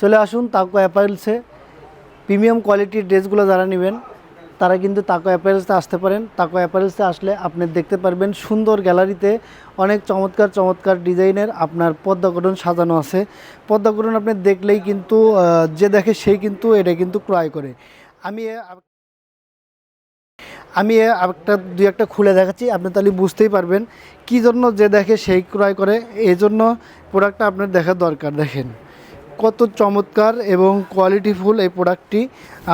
চলে আসুন তাকো অ্যাপারেলসে। প্রিমিয়াম কোয়ালিটির ড্রেসগুলো যারা নেবেন, তারা কিন্তু তাকো অ্যাপারেলসে আসতে পারেন। তাকো অ্যাপারেলসে আসলে আপনি দেখতে পারবেন সুন্দর গ্যালারিতে অনেক চমৎকার চমৎকার ডিজাইনের আপনার পদ্মাকটন সাজানো আছে। পদ্মাকটন আপনি দেখলেই কিন্তু যে দেখে সেই কিন্তু এটা কিন্তু ক্রয় করে। আমি আমি একটা দুই একটা খুলে দেখাচ্ছি, আপনি তাহলে বুঝতেই পারবেন কি জন্য যে দেখে সেই ক্রয় করে। এই জন্য প্রোডাক্টটা আপনার দেখার দরকার, দেখেন। কত চমৎকার এবং কোয়ালিটিফুল এই প্রোডাক্টটি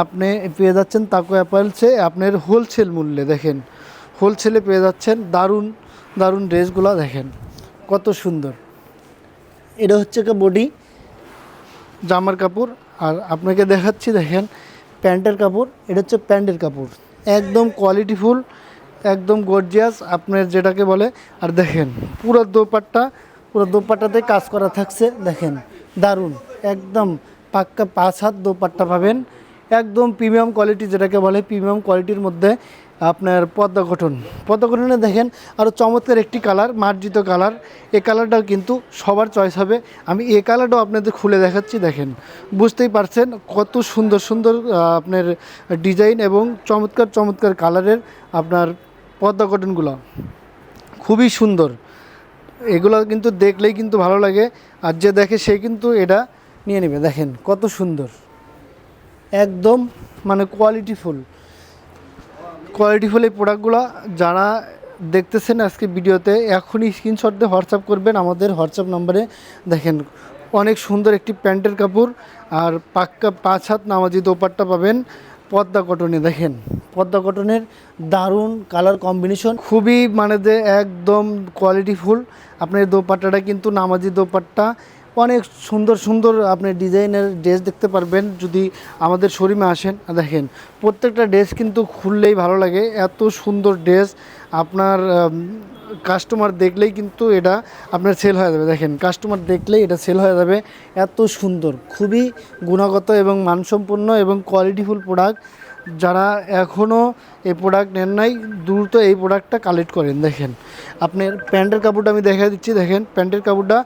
আপনি পেয়ে যাচ্ছেন তাকো অ্যাপারেলসে আপনার হোলসেল মূল্যে, দেখেন। হোলসেলে পেয়ে যাচ্ছেন, দারুণ দারুণ ড্রেসগুলো দেখেন। কত সুন্দর। এটা হচ্ছে কি বডি জামার কাপড়। আর আপনাকে দেখাচ্ছি, দেখেন, প্যান্টের কাপড়। এটা হচ্ছে প্যান্টের কাপড়। একদম কোয়ালিটিফুল একদম গর্জিয়াস আপনার যেটাকে বলে। আর দেখেন, পুরো দোপাট্টা, পুরো দোপাট্টাতে কাজ করা থাকছে, দেখেন। দারুণ, একদম পাক্কা পাঁচ হাত দোপাট্টা পাবেন। একদম প্রিমিয়াম কোয়ালিটি যেটাকে বলে প্রিমিয়াম কোয়ালিটির মধ্যে আপনার পদ্মা গঠন পদ্মা গঠনে দেখেন আরও চমৎকার একটি কালার মার্জিত কালার এ কালারটাও কিন্তু সবার চয়েস হবে। আমি এই কালারটাও আপনাদের খুলে দেখাচ্ছি, দেখেন। বুঝতেই পারছেন কত সুন্দর সুন্দর আপনার ডিজাইন এবং চমৎকার চমৎকার কালারের আপনার পদ্মা কটনগুলো খুবই সুন্দর। এগুলো কিন্তু দেখলেই কিন্তু ভালো লাগে। আর যে দেখে সে কিন্তু এটা নিয়ে নেবে। দেখেন কত সুন্দর। একদম মানে কোয়ালিটিফুল কোয়ালিটিফুল এই প্রোডাক্টগুলো যারা দেখতেছেন আজকে ভিডিওতে, এখনই স্ক্রিনশট দিয়ে হোয়াটসঅ্যাপ করবেন। আমাদের হোয়াটসঅ্যাপ নম্বরে দেখেন অনেক সুন্দর একটি প্যান্টের কাপড় আর পাক্কা পাঁচ হাত নামাজি দোপাট্টা পাবেন। পদ্মা কটনে, দেখেন। পদ্মা কটনের দারুণ কালার কম্বিনেশন খুবই মানে যে একদম কোয়ালিটিফুল আপনার দোপাট্টাটা কিন্তু নামাজি দোপাট্টা। অনেক সুন্দর সুন্দর আপনি ডিজাইনের ড্রেস দেখতে পারবেন যদি আমাদের শোরুমে আসেন। দেখেন, প্রত্যেকটা ড্রেস কিন্তু খুললেই ভালো লাগে। এত সুন্দর ড্রেস আপনার কাস্টমার দেখলেই কিন্তু এটা আপনার সেল হয়ে যাবে। দেখেন কাস্টমার দেখলেই এটা সেল হয়ে যাবে। এত সুন্দর, খুবই গুণগত এবং মানসম্পন্ন এবং কোয়ালিটিফুল প্রোডাক্ট যারা এখনও এই প্রোডাক্ট নেন নাই, দ্রুত এই প্রোডাক্টটা কালেক্ট করেন। দেখেন, আপনার প্যান্টের কাপড়টা আমি দেখা দিচ্ছি। দেখেন, প্যান্টের কাপড়টা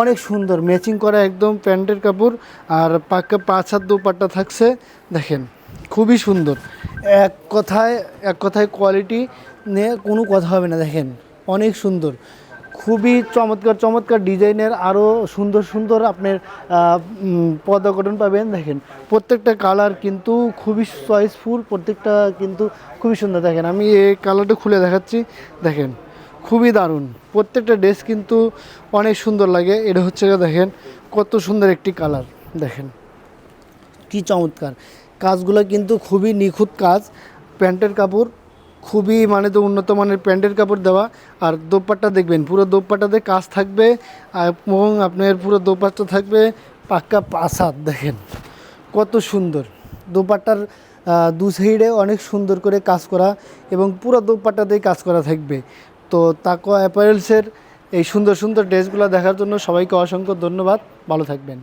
অনেক সুন্দর ম্যাচিং করা একদম প্যান্টের কাপড়। আর পাক্কা পাঁচ হাত দুপাট্টা থাকছে। দেখেন, খুবই সুন্দর। এক কথায় এক কথায় কোয়ালিটি নিয়ে কোনো কথা হবে না। দেখেন অনেক সুন্দর। খুবই চমৎকার চমৎকার ডিজাইনের আরও সুন্দর সুন্দর আপনার পদ্মা কটন পাবেন। দেখেন, প্রত্যেকটা কালার কিন্তু খুবই চয়েসফুল প্রত্যেকটা কিন্তু খুবই সুন্দর। দেখেন, আমি এই কালারটা খুলে দেখাচ্ছি। দেখেন, খুবই দারুণ। প্রত্যেকটা ড্রেস কিন্তু অনেক সুন্দর লাগে। এটা হচ্ছে দেখেন, কত সুন্দর একটি কালার। দেখেন, কি চমৎকার। কাজগুলো কিন্তু খুবই নিখুঁত কাজ। প্যান্টের কাপড় খুবই মানে তো উন্নত মানের প্যান্টের কাপড় দেওয়া। আর দোপাট্টা দেখবেন, পুরো দোপাট্টাতে কাজ থাকবে। এবং আপনার পুরো দোপাট্টা থাকবে পাক্কা হাত দেখেন। কত সুন্দর। দোপাট্টার দু সাইডে অনেক সুন্দর করে কাজ করা এবং পুরো দোপাট্টাতেই কাজ করা থাকবে। তো তাকো অ্যাপারেলসের এই সুন্দর সুন্দর ড্রেসগুলো দেখার জন্য সবাইকে অসংখ্য ধন্যবাদ। ভালো থাকবেন।